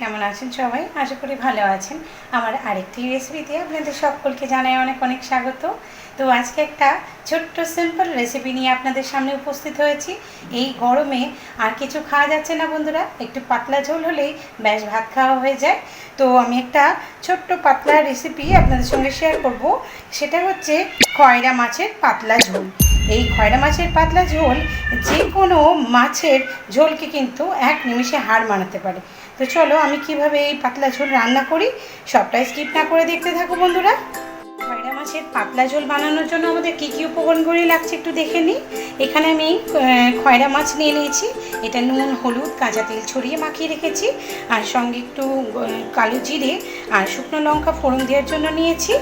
কেমন আছেন সবাই? আশা করি ভালো আছেন। আমার আরেকটি রেসিপিতে আপনাদের সকলকে জানাই অনেক অনেক স্বাগত। তো আজকে একটা ছোট্ট সিম্পল রেসিপি নিয়ে আপনাদের সামনে উপস্থিত হয়েছি। এই গরমে আর কিছু খাওয়া যাচ্ছে না বন্ধুরা। একটু পাতলা ঝোল হলেই ব্যাস ভাত খাওয়া হয়ে যায়। তো আমি একটা ছোট্ট পাতলা রেসিপি আপনাদের সঙ্গে শেয়ার করব। সেটা হচ্ছে খয়রা মাছের পাতলা ঝোল। এই খয়রা মাছের পাতলা ঝোল যে কোনো মাছের ঝোলকে কিন্তু এক নিমিষে হার মানাতে পারে। তো চলো আমি কীভাবে এই পাতলা ঝোল রান্না করি সবটাই স্কিপ না করে দেখতে থাকো বন্ধুরা। খয়রা মাছের পাতলা ঝোল বানানোর জন্য আমাদের কী কী উপকরণগুলি লাগছে একটু দেখে নিই। এখানে আমি খয়রা মাছ নিয়ে নিয়েছি। এটা নুন, হলুদ, কাঁচা তেল ছড়িয়ে মাখিয়ে রেখেছি। আর সঙ্গে একটু কালো জিরে আর শুকনো লঙ্কা ফোড়ন দেওয়ার জন্য নিয়েছি।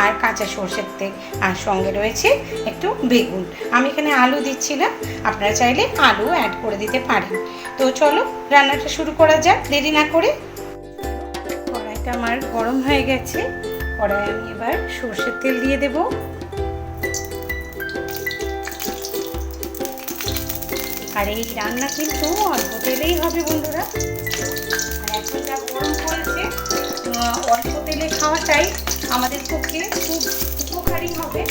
আর কাঁচা সর্ষের তেল। আর সঙ্গে রয়েছে একটু বেগুন। আমি এখানে আলু দিচ্ছি না আপনারা চাইলে আলু অ্যাড করে দিতে পারেন। তো চলো, রান্নাটা শুরু করা যাক। দেরি না করে। কড়াইটা আমার গরম হয়ে গেছে। কড়াই আমি এবার সর্ষের তেল দিয়ে দেব। আর এই রান্না কিন্তু অল্প তেলেই হবে বন্ধুরা। আর গরম পড়েছে অল্প তেলে খাওয়াটাই আমাদের পক্ষে খুব উপকারী হবে।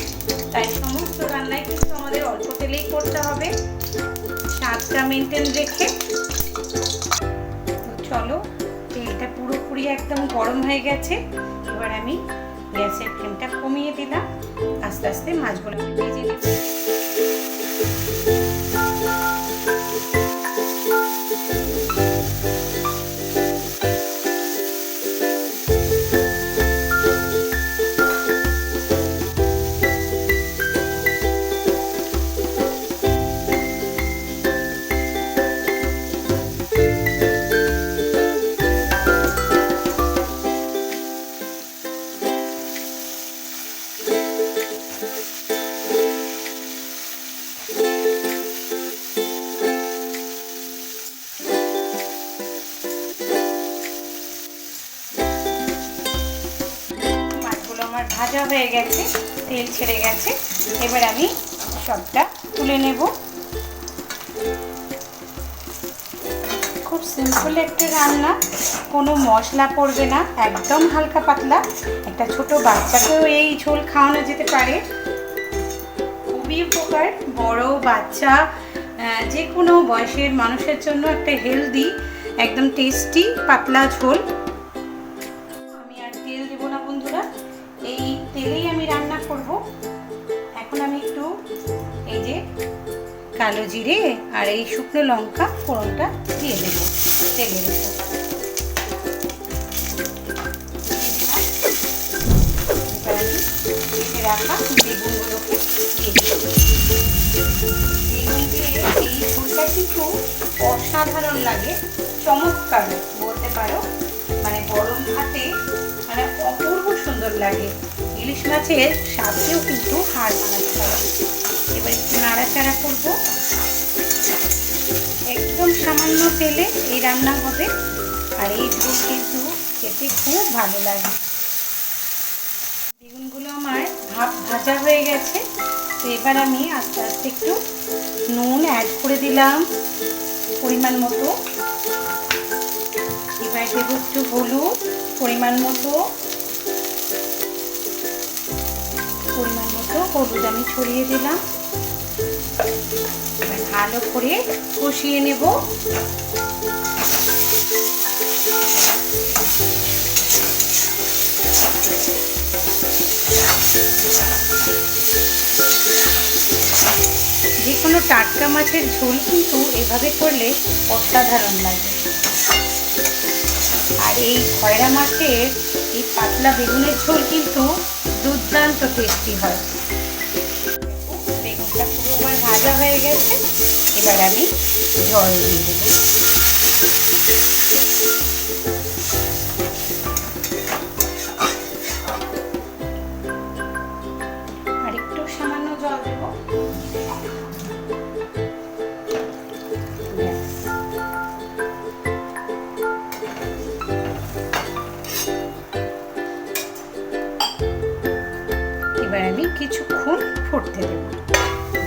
তাই সমস্ত রান্নাই কিন্তু আমাদের অল্প তেলেই করতে হবে। স্বাদটা মেনটেন রেখে। চলো তেলটা পুরোপুরি একদম গরম হয়ে গেছে। এবার আমি গ্যাসের ফ্লেমটা কমিয়ে দিলাম। আস্তে আস্তে মাছগুলো ভেজে নেব ভাজা হয়ে গেছে, তেল ছেড়ে গেছে। এবার আমি সবটা তুলে নেব। খুব সিম্পল একটা রান্না, কোনো মশলা পড়বে না, একদম হালকা পাতলা। একটা ছোট বাচ্চাকেও এই ঝোল খাওয়ানো যেতে পারে। খুবই উপকার, বড় বাচ্চা যে কোনো বয়সের মানুষের জন্য একটা হেলদি একদম টেস্টি পাতলা ঝোল। যে কালো জিরে আর এই শুকনো লঙ্কা ফোড়নটা দিয়ে দেবো, তেলের উপর। রাখা বেগুনগুলোকে দিয়ে এই ঝোলটা কিন্তু অসাধারণ লাগে, চমৎকার বলতে পারো। মানে গরম ভাতে মানে অপূর্ব সুন্দর লাগে। ইলিশ মাছের স্বাদকেও কিন্তু হার মানাতে পারে। এবার একটু নাড়াচাড়া করব। একদম সামান্য তেলে এই রান্না হবে। আর এই ঝোল কিন্তু খেতে খুব ভালো লাগে। বেগুনগুলো আমার ভাপ ভাজা হয়ে গেছে। তো এবার আমি আস্তে আস্তে একটু নুন অ্যাড করে দিলাম পরিমাণ মতো। এবার দেবো একটু হলুদ পরিমাণ মতো। পরিমাণ মতো হলুদ আমি ছড়িয়ে দিলাম। ভালো করে কষিয়ে নেব। যে কোনো টাটকা মাছের ঝোল কিন্তু এভাবে করলে অসাধারণ লাগে। আর এই খয়রা মাছের এই পাতলা বেগুনের ঝোল কিন্তু দুর্দান্ত টেস্টি হয়। বেগুনটা পুরো আমার ভাজা হয়ে গেছে। এবার আমি জল দিয়ে দেবো। এবার আমি কিছুক্ষণ ফুটতে দেব।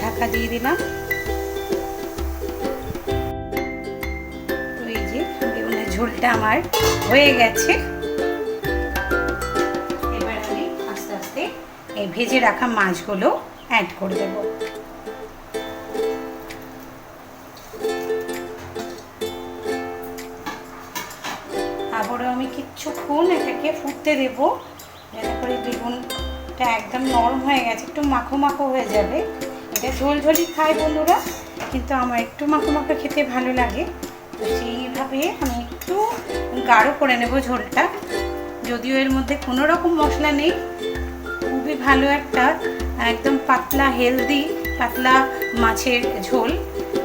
ঢাকা দিয়ে দিলাম। এই যে বেগুনের ঝোলটা আমার হয়ে গেছে। এবার আমি আস্তে আস্তে এই ভেজে রাখা মাছগুলো অ্যাড করে দেব। আবারও আমি কিছুক্ষণ এটাকে ফুটতে দেব। যাতে করে বেগুনটা একদম নরম হয়ে গেছে, একটু মাখো মাখো হয়ে যাবে। এটা ঝোল ঝোলই খায় বন্ধুরা, কিন্তু আমার একটু মাখো মাখো খেতে ভালো লাগে। তো সেইভাবে আমি একটু গাঢ় করে নেব ঝোলটা। যদিও এর মধ্যে কোনো রকম মশলা নেই, খুবই ভালো একটা, একদম পাতলা হেলদি পাতলা মাছের ঝোল,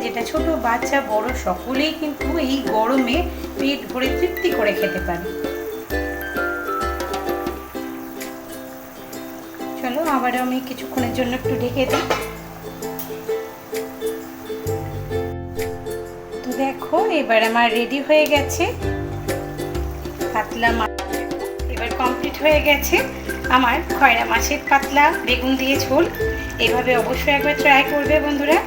যেটা ছোট বাচ্চা, বড় সকলেই কিন্তু এই গরমে পেট ভরে তৃপ্তি করে খেতে পারে। আবারও আমি কিছুক্ষণের জন্য একটু ঢেকে দিই। তো দেখো, এবার আমার রেডি হয়ে গেছে। পাতলা মাছ এবার কমপ্লিট হয়ে গেছে আমার খয়রা মাছের পাতলা বেগুন দিয়ে ঝোল। এভাবে অবশ্যই একবার ট্রাই করবে বন্ধুরা।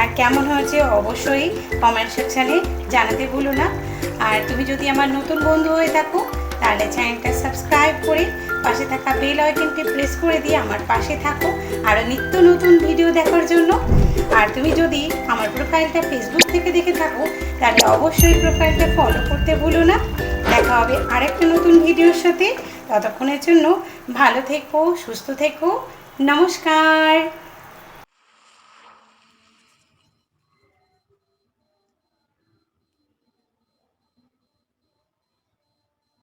আর কেমন হয়েছে অবশ্যই কমেন্ট সেকশানে জানাতে ভুলো না। আর তুমি যদি আমার নতুন বন্ধু হয়ে থাকো, তাহলে চ্যানেলটা সাবস্ক্রাইব করে পাশে থাকা বেল আইকনটি প্রেস করে দিয়ে আমার পাশে থাকো আরও নিত্য নতুন ভিডিও দেখার জন্য। আর তুমি যদি আমার প্রোফাইলটা ফেসবুক থেকে দেখে থাকো, তাহলে অবশ্যই প্রোফাইলটা ফলো করতে ভুলো না। দেখা হবে আরেকটা নতুন ভিডিওর সাথে। ততক্ষণের জন্য ভালো থেকো, সুস্থ থেকো। নমস্কার।